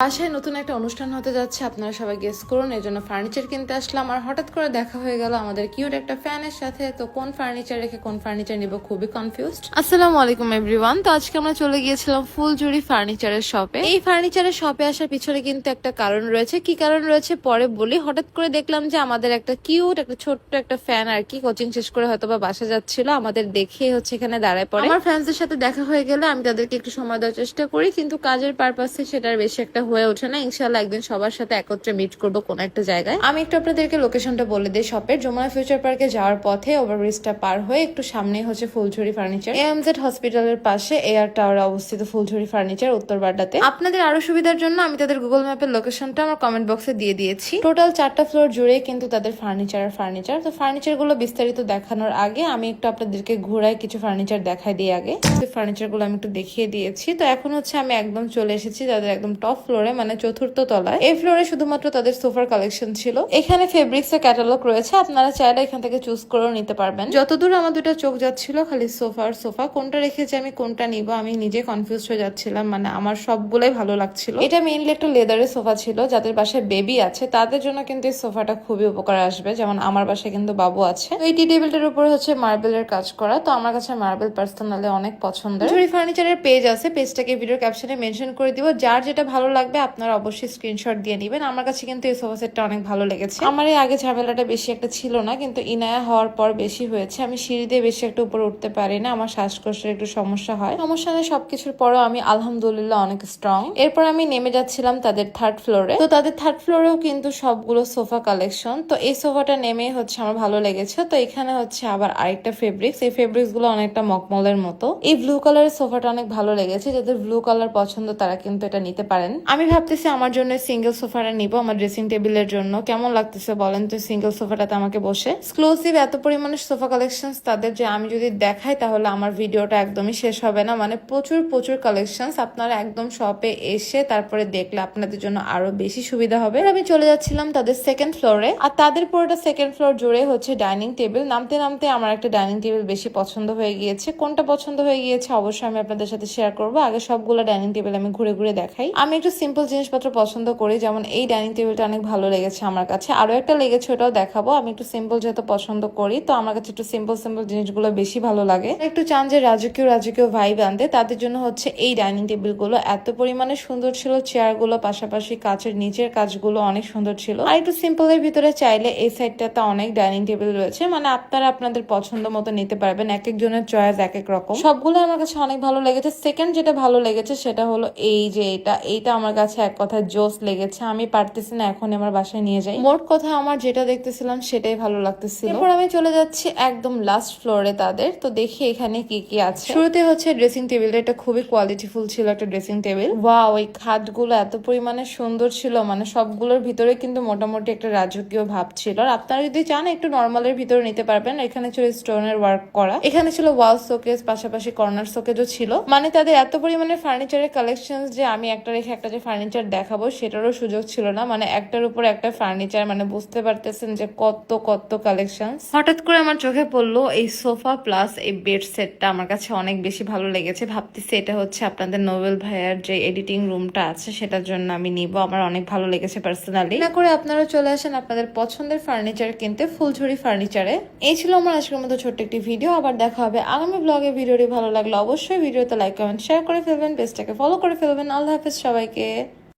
বাসায় নতুন একটা অনুষ্ঠান হতে যাচ্ছে আপনারা সবাই গেস করুন এই জন্য ফার্নিচার কিনতে আসলাম। আর হঠাৎ করে দেখা হয়ে গেল আমাদের কিউট একটা ফ্যানের সাথে। তো কোন ফার্নিচার রেখে কোন ফার্নিচার নিব খুবই কনফিউজড আসসালামু আলাইকুম এভরিওয়ান তো আজকে আমরা চলে গিয়েছিলাম ফুলজুরি ফার্নিচারের শপে এই ফার্নিচারের শপে আসার পিছনে কিন্তু একটা কারণ রয়েছে। কি কারণ রয়েছে? পরে বলি। হঠাৎ করে দেখলাম যে আমাদের একটা কিউট একটা ছোট্ট একটা ফ্যান আর কি কোচিং শেষ করে হয়তো বা বাসা যাচ্ছিল। আমাদের দেখে হচ্ছে এখানে দাঁড়ায় পড়ে। আমার ফ্যান্সদের সাথে দেখা হয়ে গেলে আমি তাদেরকে একটু সময় দেওয়ার চেষ্টা করি কিন্তু কাজের পারপাসে সেটার বেশি একটা হয়ে ওঠে না ইনশাল্লাহ একদিন সবার সাথে একত্রে মিট করব কোন একটা জায়গায়। আমি একটু আপনাদেরকে লোকেশনটা বলে দিই শপের যমুনা ফিউচার পার্কে যাওয়ার পথে ওভারব্রিজটা পার হয়ে একটু সামনেই হচ্ছে ফুলঝুরি ফার্নিচার এএমজেড হসপিটালের পাশে এয়ার টাওয়ারে অবস্থিত ফুলঝুরি ফার্নিচার উত্তর বাড্ডাতে। আপনাদের আরও সুবিধার জন্য আমি তাদের গুগল ম্যাপের লোকেশনটা আমার কমেন্ট বক্সে দিয়ে দিয়েছি। টোটাল চারটা ফ্লোর জুড়ে কিন্তু তাদের ফার্নিচার আর ফার্নিচার তো ফার্নিচারগুলো বিস্তারিত দেখানোর আগে আমি একটু আপনাদেরকে ঘোরায় কিছু ফার্নিচার দেখাই দিই আগে। ফার্নিচারগুলো আমি একটু দেখিয়ে দিয়েছি। তো এখন হচ্ছে আমি একদম চলে এসেছি তাদের একদম টপ ফ্লোরে মানে চতুর্থ তলায়, এই ফ্লোরে শুধুমাত্র তাদের সোফার কালেকশন ছিল। এখানে ফেব্রিক্স এর ক্যাটালগ রয়েছে, আপনারা চাইলে এখান থেকে চুজ করেও নিতে পারবেন। যতদূর আমার দুটো চোখ যাচ্ছিল, খালি সোফার সোফা। কোনটা রেখেছি আমি, কোনটা নিব, আমি নিজে কনফিউজ হয়ে যাচ্ছিলাম মানে আমার সবগুলোই ভালো লাগছিল। এটা মেইনলি একটা লেদারের সোফা ছিল, যাদের বাসায় বেবি আছে, তাদের জন্য কিন্তু এই সোফাটা খুবই উপকার আসবে। যেমন আমার বাসায় কিন্তু বাবু আছে। তো এই টি টেবিলটার উপরে হচ্ছে মার্বেলের কাজ করা। তো আমার কাছে মার্বেল পার্সোনালি অনেক পছন্দের। ফার্নিচারের পেজ আছে পেজটাকে ভিডিও ক্যাপশনে মেনশন করে দিব। যার যেটা ভালো লাগবে আপনারা অবশ্যই স্ক্রিনশট দিয়ে নেবেন। আমার কাছে কিন্তু এই সোফা সেটটা অনেক ভালো লেগেছে। আমার এই আগে ঝামেলাটা বেশি একটা ছিল না, কিন্তু ইনায়া হওয়ার পর বেশি হয়েছে। আমি সিঁড়ি দিয়ে বেশি একটা উপরে উঠতে পারি না, আমার শ্বাসকষ্টের একটু সমস্যা হয়। সমস্যা নেই, সবকিছুর পরেও আমি আলহামদুলিল্লাহ অনেক স্ট্রং এরপর আমি নেমে যাচ্ছিলাম তাদের থার্ড ফ্লোরে তো তাদের থার্ড ফ্লোরেও কিন্তু সবগুলো সোফা কালেকশন তো এই সোফাটা নেমে হচ্ছে আমার ভালো লেগেছে। তো এখানে হচ্ছে আবার আরেকটা ফেব্রিক্স এই ফেব্রিক্সগুলো অনেকটা মকমলের মতো। এই ব্লু কালারের সোফাটা অনেক ভালো লেগেছে। যাদের ব্লু কালার পছন্দ তারা কিন্তু এটা নিতে পারেন। আমি ভাবতেছি আমার জন্য সিঙ্গেল সোফাটা নিব, আমার ড্রেসিং টেবিলের জন্য। কেমন লাগতেছে বলেন তো সিঙ্গেল সোফাটাতে আমাকে বসে? এক্সক্লুসিভ এত পরিমাণে সোফা কালেকশন তাদের যে আমি যদি দেখাই তাহলে আমার ভিডিওটা একদমই শেষ হবে না। মানে প্রচুর প্রচুর কালেকশন আপনারা একদম শপে এসে তারপরে দেখলে আপনাদের জন্য আরও বেশি সুবিধা হবে। আমি চলে যাচ্ছিলাম তাদের সেকেন্ড ফ্লোরে আর তাদের পুরোটা সেকেন্ড ফ্লোর জুড়ে হচ্ছে ডাইনিং টেবিল নামতে নামতে আমার একটা ডাইনিং টেবিল বেশি পছন্দ হয়ে গিয়েছে। কোনটা পছন্দ হয়ে গিয়েছে অবশ্যই আমি আপনাদের সাথে শেয়ার করব। আগে সবগুলো ডাইনিং টেবিল আমি ঘুরে ঘুরে দেখাই। আমি একটু সিম্পল জিনিসপত্র পছন্দ করি, যেমন এই ডাইনিং টেবিলটা অনেক ভালো লেগেছে আমার কাছে। আরও একটা লেগেছে, ওটাও দেখাবো। আমি একটু সিম্পল যেহেতু পছন্দ করি, তো আমার কাছে একটু সিম্পল সিম্পল জিনিসগুলো বেশি ভালো লাগে। একটু চান যে রাজকীয় রাজকীয় ভাইব আনতে, তাদের জন্য হচ্ছে এই ডাইনিং টেবিলগুলো এত পরিমাণে সুন্দর ছিল চেয়ারগুলো পাশাপাশি কাচের নিচের কাজগুলো অনেক সুন্দর ছিল। আর একটু সিম্পলের ভিতরে চাইলে এই সাইডটাতে অনেক ডাইনিং টেবিল রয়েছে মানে আপনারা আপনাদের পছন্দ মতো নিতে পারবেন, এক একজনের চয়েস এক এক রকম। সবগুলো আমার কাছে অনেক ভালো লেগেছে। সেকেন্ড যেটা ভালো লেগেছে, সেটা হলো এই যে এটা, এইটা আমার কাছে এক কথা জোস লেগেছে আমি পারতেছি না এখন আমার বাসায় নিয়ে যাই। মোট কথা আমার যেটা দেখতেছিলাম সেটাই ভালো লাগতেছিল। এরপর আমি চলে যাচ্ছি একদম লাস্ট ফ্লোরে তাদের তো দেখি এখানে কি কি আছে। শুরুতে হচ্ছে ড্রেসিং টেবিলটা এটা খুবই কোয়ালিটিফুল ছিল একটা ড্রেসিং টেবিল ওয়া ওই খাটগুলো এত পরিমাণে সুন্দর ছিল মানে সবগুলোর ভিতরে কিন্তু মোটামুটি একটা রাজকীয় ভাব ছিল। আর আপনারা যদি চান একটু নর্মালের ভিতরে নিতে পারবেন। এখানে ছিল স্টোনের ওয়ার্ক করা। এখানে ছিল ওয়াল শোকেস পাশাপাশি কর্নার শোকেজও ছিল। মানে তাদের এত পরিমাণে ফার্নিচারের কালেকশন যে আমি একটা রেখে একটা যে ফার্নিচার দেখাবো সেটারও সুযোগ ছিল না। মানে একটার উপর একটা ফার্নিচার মানে বুঝতে পারতেছেন যে কত কত কালেকশন হঠাৎ করে আমার চোখে পড়ল এই সোফা প্লাস এই বেড সেটটা আমার কাছে অনেক বেশি ভালো লেগেছে। ভাবতেছি এটা হচ্ছে আপনাদের নোবেল ভাইয়ার যে এডিটিং রুমটা আছে, সেটার জন্য আমি নিব। আমার অনেক ভালো লেগেছে পার্সোনালি না করে আপনারা চলে আসেন আপনাদের পছন্দের ফার্নিচার কিনতে, ফুলঝুরি ফার্নিচারে এই ছিল আমার আজকের মতো ছোট্ট একটি ভিডিও আবার দেখা হবে আগামী ব্লগে ভিডিওটি ভালো লাগল অবশ্যই ভিডিওতে লাইক কমেন্ট শেয়ার করে ফেলবেন। পেজটাকে ফলো করে ফেলবেন। আল্লাহ হাফেজ সবাইকে। que